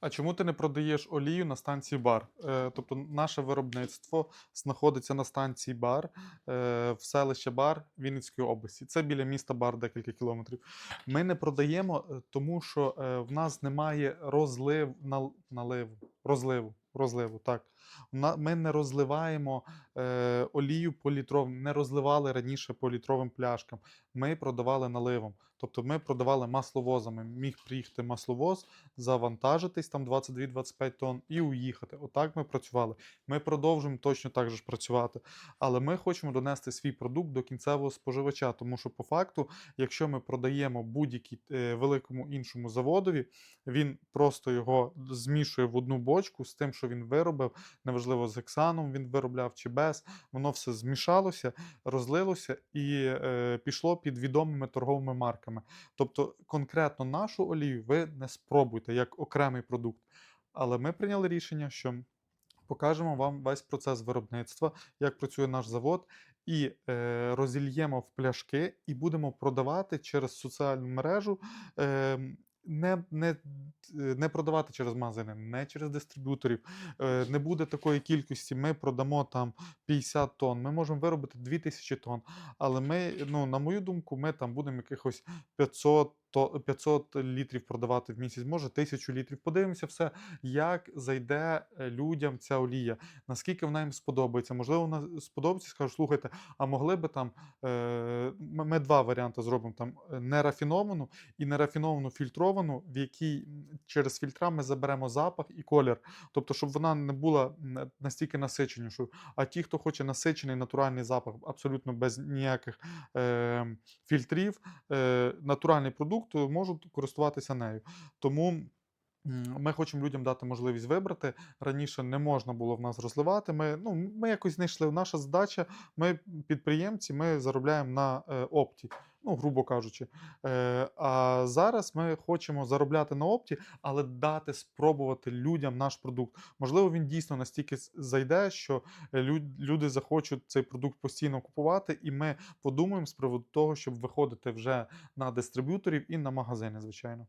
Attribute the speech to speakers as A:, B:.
A: А чому ти не продаєш олію на станції бар? Е, тобто наше виробництво знаходиться на станції бар е, в селище Бар Вінницької області. Це біля міста Бар декілька кілометрів. Ми не продаємо, е, тому що е, в нас немає розлив, нал- наливу, розливу. Розливу, так. Ми не розливаємо е, олію по літровим, не розливали раніше по літровим пляшкам. Ми продавали наливом. Тобто ми продавали масловозами. Міг приїхати масловоз, завантажитись там 22-25 тонн і уїхати. Отак ми працювали. Ми продовжуємо точно так же працювати. Але ми хочемо донести свій продукт до кінцевого споживача, тому що по факту, якщо ми продаємо будь-який е, великому іншому заводові, він просто його змішує в одну бочку з тим, що він виробив. Неважливо, з гексаном він виробляв чи без. Воно все змішалося, розлилося і е, пішло під відомими торговими марками. Тобто, конкретно нашу олію ви не спробуйте як окремий продукт. Але ми прийняли рішення, що покажемо вам весь процес виробництва, як працює наш завод, і е, розільємо в пляшки, і будемо продавати через соціальну мережу. Е, не, не, не продавати через магазини, не через дистриб'юторів. Е, не буде такої кількості. Ми продамо там 50 тонн. Ми можемо виробити 2000 тонн. Але ми, ну, на мою думку, ми там будемо якихось 500, то, 500 літрів продавати в місяць, може 1000 літрів. Подивимося все, як зайде е, людям ця олія, наскільки вона їм сподобається. Можливо, вона сподобається, скажуть, слухайте, а могли би там. Е, ми два варіанти зробимо: там е, нерафіновану і нерафіновану фільтровану, в якій через фільтра ми заберемо запах і колір. Тобто, щоб вона не була настільки насиченішою. А ті, хто хоче насичений натуральний запах, абсолютно без ніяких е, фільтрів, натуральний продукт, е, можуть користуватися нею. Тому. Ми хочемо людям дати можливість вибрати. Раніше не можна було в нас розливати. Ми, ну, ми якось знайшли. Наша задача, ми підприємці, ми заробляємо на е, опті, ну, грубо кажучи. Е, а зараз ми хочемо заробляти на опті, але дати спробувати людям наш продукт. Можливо, він дійсно настільки зайде, що люди захочуть цей продукт постійно купувати, і ми подумаємо з приводу того, щоб виходити вже на дистриб'юторів і на магазини, звичайно.